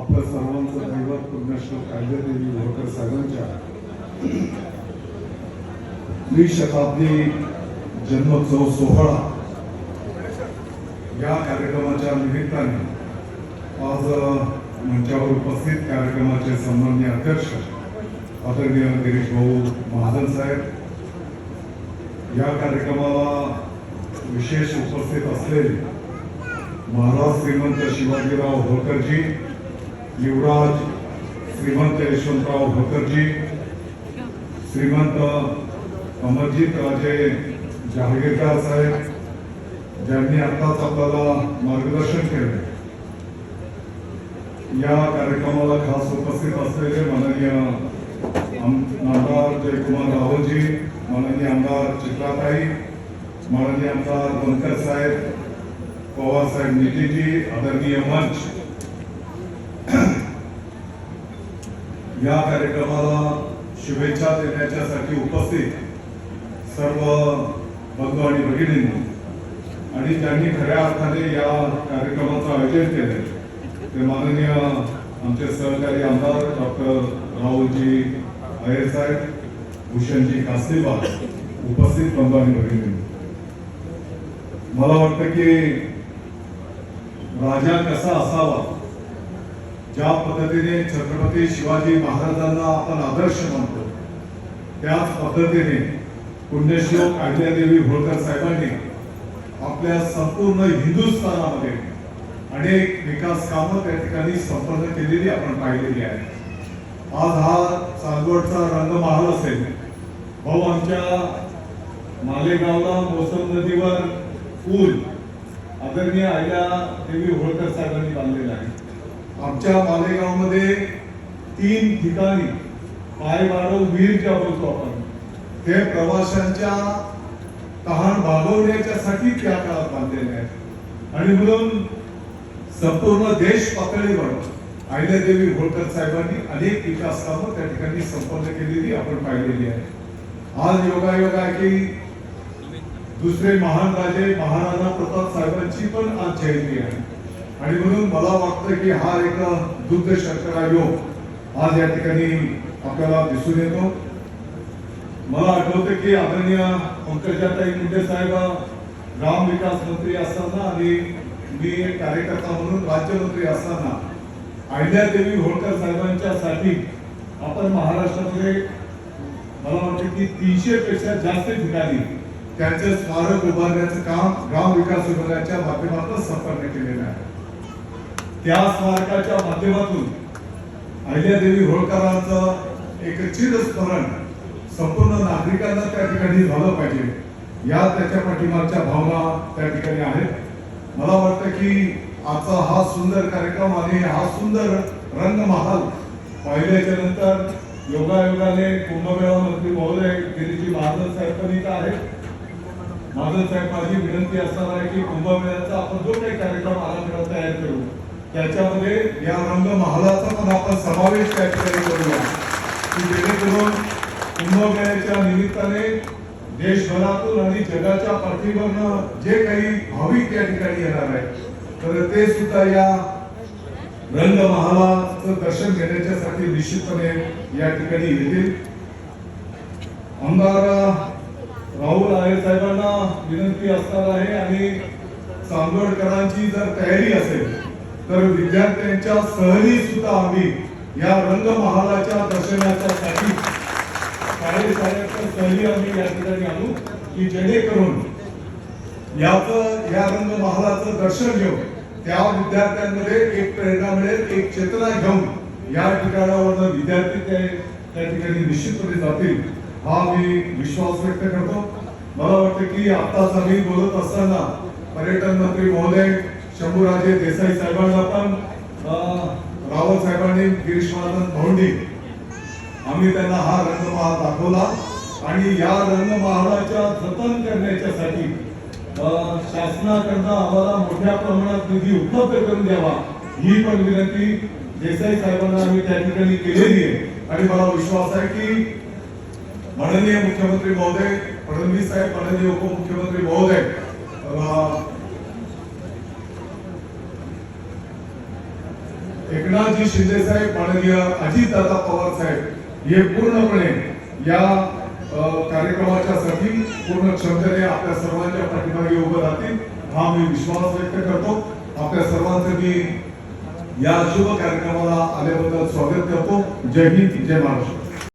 आपल्या सर्वांचं दैवत पुण्यश्लोक कायदेदेवी होळकर साहेबांच्या त्रिशताब्दी जन्मोत्सव सोहळा या कार्यक्रमाच्या निमित्ताने आज मंचावर उपस्थित कार्यक्रमाचे सन्मान्य अध्यक्ष आदरणीय गिरीश भाऊ महाजन साहेब. या कार्यक्रमाला विशेष उपस्थित असलेले महाराज श्रीमंत शिवाजीराव होळकरजी युवराज श्रीमंत यशवंतराव भकरजी श्रीमंत अमरजीत राजे जहागीरदार साहेब ज्यांनी आताच आपल्याला मार्गदर्शन केले. या कार्यक्रमाला खास उपस्थित असलेले माननीय आमदार जयकुमार रावलजी माननीय आमदार चित्राताई माननीय आमदार बनकर साहेब पवार साहेब नितीजी आदरणीय मंच या कार्यक्रमाला शुभेच्छा देण्याच्यासाठी उपस्थित सर्व बंधू आणि भगिनींनी. आणि ज्यांनी खऱ्या अर्थाने या कार्यक्रमाचं आयोजन केले ते माननीय आमचे सहकारी आमदार डॉक्टर राहुलजी अय्यर साहेब भूषणजी कास्तेबार उपस्थित बंधू आणि भगिनी मला वाटतं की राजा कसा असावा ज्या पद्धतीने छत्रपती शिवाजी महाराजांना आपण आदर्श मानतो त्याच पद्धतीने पुण्यश्लोक अहिल्यादेवी होळकर साहेबांनी आपल्या संपूर्ण हिंदुस्थानामध्ये अनेक विकास कामं त्या ठिकाणी संपन्न केलेली आपण पाहिलेली आहे आज हा चांदवडचा रंगमहाल असेल भाऊ आमच्या मालेगावला मोसम नदीवर पूल आदरणीय आयला देवी होळकर साहेबांनी बांधलेला आहे. आमच्या मालेगावमध्ये तीन ठिकाणी पायवाडो वीर ज्या बोलतो आपण. ते प्रवाशांच्या तहान भागवण्याच्यासाठी त्या काळात बांधलेले आहेत. आणि म्हणून संपूर्ण देश पातळीवर अहिल्यादेवी होळकर साहेबांनी अनेक विकास कामं त्या ठिकाणी संपन्न केलेली आपण पाहिलेली आहे आज योगायोग आहे की दुसरे महान राजे महाराणा प्रताप साहेबांची पण आज जयंती आहे. आणि म्हणून मला वाटतं की हा एक दुग्ध शर्करा योग आज या ठिकाणी आपल्याला दिसून येतो. मला आठवतं की आदरणीय पंकजाताई मुंडे साहेब ग्राम विकास मंत्री असताना आणि मी एक कार्यकर्ता म्हणून राज्यमंत्री असताना अहिल्यादेवी होळकर साहेबांच्या साठी आपण महाराष्ट्रामध्ये मला वाटतं की तीनशे पेक्षा जास्त ठिकाणी त्यांचे स्मारक उभारण्याचं काम ग्राम विकास विभागाच्या माध्यमातून संपन्न केलेलं आहे. त्या स्मारकाच्या माध्यमातून अहिल्यादेवी होळकरांचं एक चिरस्मरण संपूर्ण नागरिकांना त्या ठिकाणी झालं पाहिजे. या त्याच्या पाठीमागच्या भावना त्या ठिकाणी आहेत. मला वाटतं की आजचा हा सुंदर कार्यक्रम आणि हा सुंदर रंगमहाल पाहिल्याच्या नंतर योगायोगाने कुंभमेळा मंत्री महोदय गिरीजी महाजन साहेब पण इथं आहेत. महाजन साहेब माझी विनंती असणार आहे की कुंभमेळ्याचा आपण जो काही कार्यक्रम आराखडा तयार करू त्याच्यामध्ये या रंगमहालाचा पण आपण समावेश त्या ठिकाणी करूया. की जेणेकरून कुंभमेळ्याच्या निमित्ताने देशभरातून आणि जगाच्या पाठीवरनं जे काही भाविक या ठिकाणी येणार आहेत तर ते सुद्धा या रंगमहालाचं दर्शन घेण्याच्यासाठी निश्चितपणे या ठिकाणी येतील. आमदार राहुल आहे साहेबांना विनंती असणार आहे आणि चांदोडकरांची जर तयारी असेल तर विद्यार्थ्यांच्या सहली सुद्धा आम्ही या रंगमहालाच्या दर्शनाच्या साठी काही साऱ्याच्या सहली आम्ही या ठिकाणी आणू की जेणेकरून याच या रंगमहालाचं दर्शन घेऊन त्या विद्यार्थ्यांमध्ये एक प्रेरणा मिळेल एक चेतना घेऊन या ठिकाणावर विद्यार्थी ते त्या ठिकाणी निश्चितपणे जातील हा मी विश्वास व्यक्त करतो. मला वाटतं की आताच आम्ही बोलत असताना पर्यटन मंत्री महोदय शंभूराजे देसाई साहेबांना पण रावत साहेबांनी गिरीश महाजन भोंडी आम्ही त्यांना हा रंगमहाल दाखवला आणि या रंगमहालाच्या जतन करण्याच्यासाठी शासनाकडनं आम्हाला मोठ्या प्रमाणात निधी उपलब्ध करून द्यावा ही पण विनंती देसाई साहेबांना आम्ही त्या ठिकाणी केलेली आहे. आणि मला विश्वास आहे की माननीय मुख्यमंत्री महोदय फडणवीस साहेब माननीय उपमुख्यमंत्री महोदय एकनाथजी शिंदे साहेब माननीय अजितदादा पवार साहेब हे पूर्णपणे या कार्यक्रमाच्या साठी पूर्ण क्षमतेने आपल्या सर्वांच्या पाठीमागे उभं राहतील हा मी विश्वास व्यक्त करतो. आपल्या सर्वांचं मी या शुभ कार्यक्रमाला आल्याबद्दल स्वागत करतो. जय हिंद जय महाराष्ट्र.